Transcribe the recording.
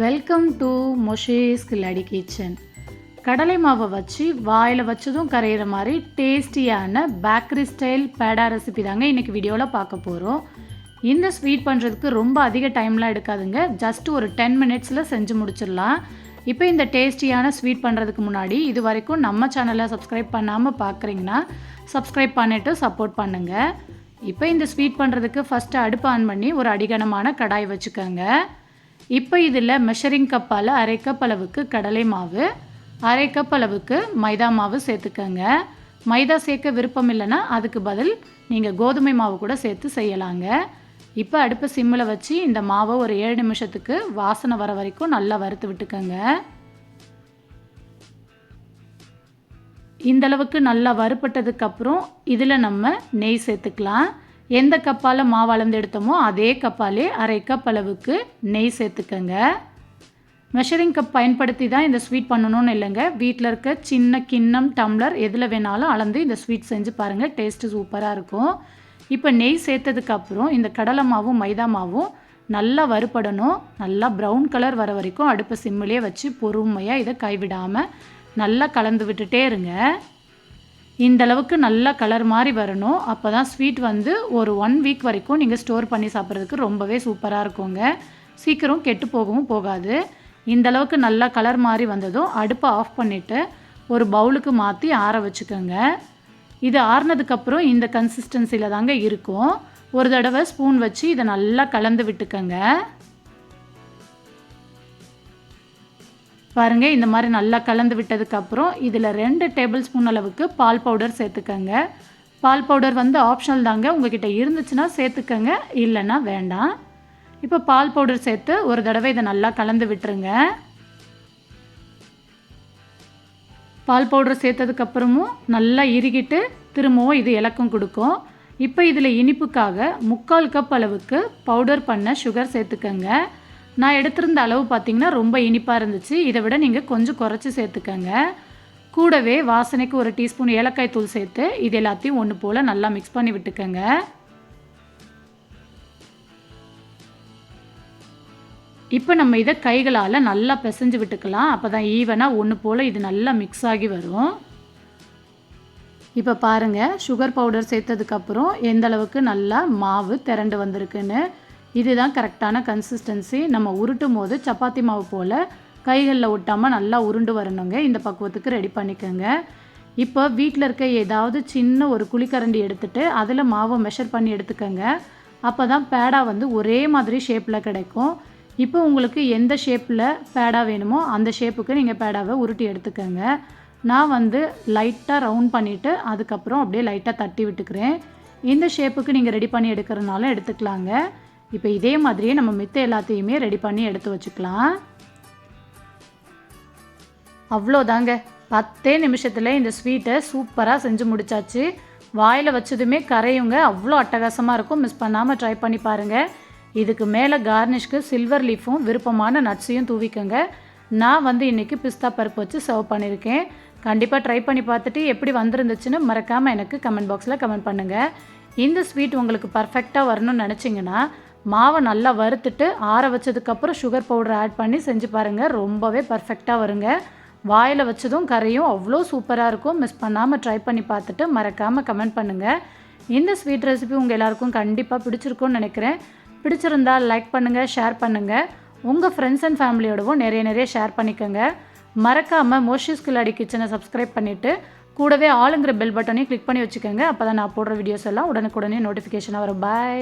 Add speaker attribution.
Speaker 1: Welcome to Mosh's Killadi kitchen கடலை மாவை வச்சு வாயில் வச்சதும் கரையிற மாதிரி டேஸ்டியான பேக்கரி ஸ்டைல் பேடா ரெசிபி தாங்க இன்றைக்கி வீடியோவில் பார்க்க போகிறோம் இந்த ஸ்வீட் பண்ணுறதுக்கு ரொம்ப அதிக டைம்லாம் எடுக்காதுங்க. ஜஸ்ட் ஒரு டென் மினிட்ஸில் செஞ்சு முடிச்சிடலாம். இப்போ இந்த டேஸ்டியான ஸ்வீட் பண்ணுறதுக்கு முன்னாடி இது வரைக்கும் நம்ம சேனலை சப்ஸ்கிரைப் பண்ணாமல் பார்க்குறீங்கன்னா சப்ஸ்கிரைப் பண்ணிவிட்டு சப்போர்ட் பண்ணுங்கள் இப்போ இந்த ஸ்வீட் பண்ணுறதுக்கு ஃபஸ்ட்டு அடுப்பு ஆன் பண்ணி ஒரு அடிகனமான கடாய் வச்சுக்கோங்க. இப்போ இதில் மெஷரிங் கப்பால் அரை கப் அளவுக்கு கடலை மாவு அரை கப் அளவுக்கு மைதா மாவு சேர்த்துக்கோங்க. மைதா சேர்க்க விருப்பம் இல்லைன்னா அதுக்கு பதில் நீங்கள் கோதுமை மாவு கூட சேர்த்து செய்யலாங்க. இப்போ அடுப்பை சிம்மில் வச்சு இந்த மாவை ஒரு ஏழு நிமிஷத்துக்கு வாசனை வர வரைக்கும் நல்லா வறுத்து விட்டுக்கோங்க. இந்தளவுக்கு நல்லா வறுப்பட்டதுக்கப்புறம் இதில் நம்ம நெய் சேர்த்துக்கலாம். எந்த கப்பால் மாவு அளந்து எடுத்தோமோ அதே கப்பாலே அரை கப் அளவுக்கு நெய் சேர்த்துக்கங்க. மெஷரிங் கப் பயன்படுத்தி தான் இந்த ஸ்வீட் பண்ணணும்னு இல்லைங்க. வீட்டில் இருக்க சின்ன கிண்ணம் டம்ளர் எதில் வேணாலும் அளந்து இந்த ஸ்வீட் செஞ்சு பாருங்கள் டேஸ்ட்டு சூப்பராக இருக்கும். இப்போ நெய் சேர்த்ததுக்கப்புறம் இந்த கடலை மாவும் மைதா மாவும் நல்லா வறுபடணும். நல்லா ப்ரௌன் கலர் வர வரைக்கும் அடுப்பை சிம்மிலே வச்சு பொறுமையாக இதை கைவிடாமல் நல்லா கலந்து விட்டுட்டே இருங்க. இந்தளவுக்கு நல்லா கலர் மாதிரி வரணும். அப்போ தான் ஸ்வீட் வந்து ஒரு ஒன் வீக் வரைக்கும் நீங்கள் ஸ்டோர் பண்ணி சாப்பிட்றதுக்கு ரொம்பவே சூப்பராக இருக்குங்க. சீக்கிரம் கெட்டு போகவும் போகாது. இந்த அளவுக்கு நல்லா கலர் மாதிரி வந்ததும் அடுப்பை ஆஃப் பண்ணிவிட்டு ஒரு பவுலுக்கு மாற்றி ஆற வச்சுக்கோங்க. இது ஆறுனதுக்கப்புறம் இந்த கன்சிஸ்டன்சியில் தாங்க இருக்கும். ஒரு தடவை ஸ்பூன் வச்சு இதை நல்லா கலந்து விட்டுக்கோங்க. பாருங்கள் இந்த மாதிரி நல்லா கலந்து விட்டதுக்கப்புறம் இதில் ரெண்டு டேபிள் ஸ்பூன் அளவுக்கு பால் பவுடர் சேர்த்துக்கங்க. பால் பவுடர் வந்து ஆப்ஷனல் தாங்க. உங்ககிட்ட இருந்துச்சுன்னா சேர்த்துக்கங்க இல்லைன்னா வேண்டாம். இப்போ பால் பவுடர் சேர்த்து ஒரு தடவை இதை நல்லா கலந்து விட்டுருங்க. பால் பவுடர் சேர்த்ததுக்கப்புறமும் நல்லா இறுகிட்டு திரும்பவும் இது இலக்கம் கொடுக்கும். இப்போ இதில் இனிப்புக்காக முக்கால் கப் அளவுக்கு பவுடர் பண்ண சுகர் சேர்த்துக்கங்க. நான் எடுத்திருந்த அளவு பார்த்திங்கன்னா ரொம்ப இனிப்பாக இருந்துச்சு. இதை விட நீங்கள் கொஞ்சம் குறைச்சி சேர்த்துக்கங்க. கூடவே வாசனைக்கு ஒரு டீஸ்பூன் ஏலக்காய் தூள் சேர்த்து இது எல்லாத்தையும் ஒன்று போல் நல்லா மிக்ஸ் பண்ணி விட்டுக்கோங்க. இப்போ நம்ம இதை கைகளால் நல்லா பிசைஞ்சு விட்டுக்கலாம். அப்போ தான் ஈவனாக ஒன்று போல் இது நல்லா மிக்ஸ் ஆகி வரும். இப்போ பாருங்கள் சுகர் பவுடர் சேர்த்ததுக்கப்புறம் எந்த அளவுக்கு நல்லா மாவு திரண்டு வந்திருக்குன்னு இதுதான் கரெக்டான கன்சிஸ்டன்சி நம்ம உருட்டும் போது சப்பாத்தி மாவு போல் கைகளில் ஒட்டாமல் நல்லா உருண்டு வரணுங்க. இந்த பக்குவத்துக்கு ரெடி பண்ணிக்கோங்க. இப்போ வீட்டில் இருக்க ஏதாவது சின்ன ஒரு குழிக்கரண்டி எடுத்துகிட்டு அதில் மாவை மெஷர் பண்ணி எடுத்துக்கோங்க. அப்போ தான் பேடா வந்து ஒரே மாதிரி ஷேப்பில் கிடைக்கும். இப்போ உங்களுக்கு எந்த ஷேப்பில் பேடா வேணுமோ அந்த ஷேப்புக்கு நீங்கள் பேடாவை உருட்டி எடுத்துக்கோங்க. நான் வந்து லைட்டாக ரவுண்ட் பண்ணிவிட்டு அதுக்கப்புறம் அப்படியே லைட்டாக தட்டி விட்டுக்கிறேன். இந்த ஷேப்புக்கு நீங்கள் ரெடி பண்ணி எடுக்கிறதுனால எடுத்துக்கலாங்க. இப்போ இதே மாதிரியே நம்ம மித்த எல்லாத்தையுமே ரெடி பண்ணி எடுத்து வச்சுக்கலாம். அவ்வளோதாங்க. பத்தே நிமிஷத்தில் இந்த ஸ்வீட்டை சூப்பராக செஞ்சு முடிச்சாச்சு. வாயில் வச்சதுமே கரையுங்க. அவ்வளோ அட்டகாசமாக இருக்கும். மிஸ் பண்ணாமல் ட்ரை பண்ணி பாருங்கள் இதுக்கு மேலே கார்னிஷ்க்கு சில்வர் லீஃபும் விருப்பமான நட்ஸையும் தூவிக்கோங்க. நான் வந்து இன்றைக்கி பிஸ்தா பருப்பு வச்சு சர்வ் பண்ணியிருக்கேன் கண்டிப்பாக ட்ரை பண்ணி பார்த்துட்டு எப்படி வந்திருந்துச்சுன்னு மறக்காமல் எனக்கு கமெண்ட் பாக்ஸில் கமெண்ட் பண்ணுங்கள் இந்த ஸ்வீட் உங்களுக்கு பர்ஃபெக்டாக வரணும்னு நினச்சிங்கன்னா மாவை நல்லா வறுத்துட்டு ஆற வச்சதுக்கப்புறம் சுகர் பவுடர் ஆட் பண்ணி செஞ்சு பாருங்கள் ரொம்பவே பர்ஃபெக்டாக வருங்க. வாயில் வச்சதும் கரையும் அவ்வளோ சூப்பராக இருக்கும். மிஸ் பண்ணாமல் ட்ரை பண்ணி பார்த்துட்டு மறக்காமல் கமெண்ட் பண்ணுங்கள் இந்த ஸ்வீட் ரெசிபி உங்கள் எல்லாருக்கும் கண்டிப்பாக பிடிச்சிருக்கும்னு நினைக்கிறேன். பிடிச்சிருந்தால் லைக் பண்ணுங்கள் ஷேர் பண்ணுங்கள் உங்கள் ஃப்ரெண்ட்ஸ் அண்ட் ஃபேமிலியோடவும் நிறைய நிறைய ஷேர் பண்ணிக்கோங்க. மறக்காமல் மோஷிஸ் கில்லாடி கிச்சனை சப்ஸ்கிரைப் பண்ணிவிட்டு கூடவே ஆளுங்கிற பெல் பட்டனையும் கிளிக் பண்ணி வச்சுக்கோங்க. அப்போ தான் நான் போடுற வீடியோஸ் எல்லாம் உடனுக்குடனே நோட்டிஃபிகேஷனாக வரும். பாய்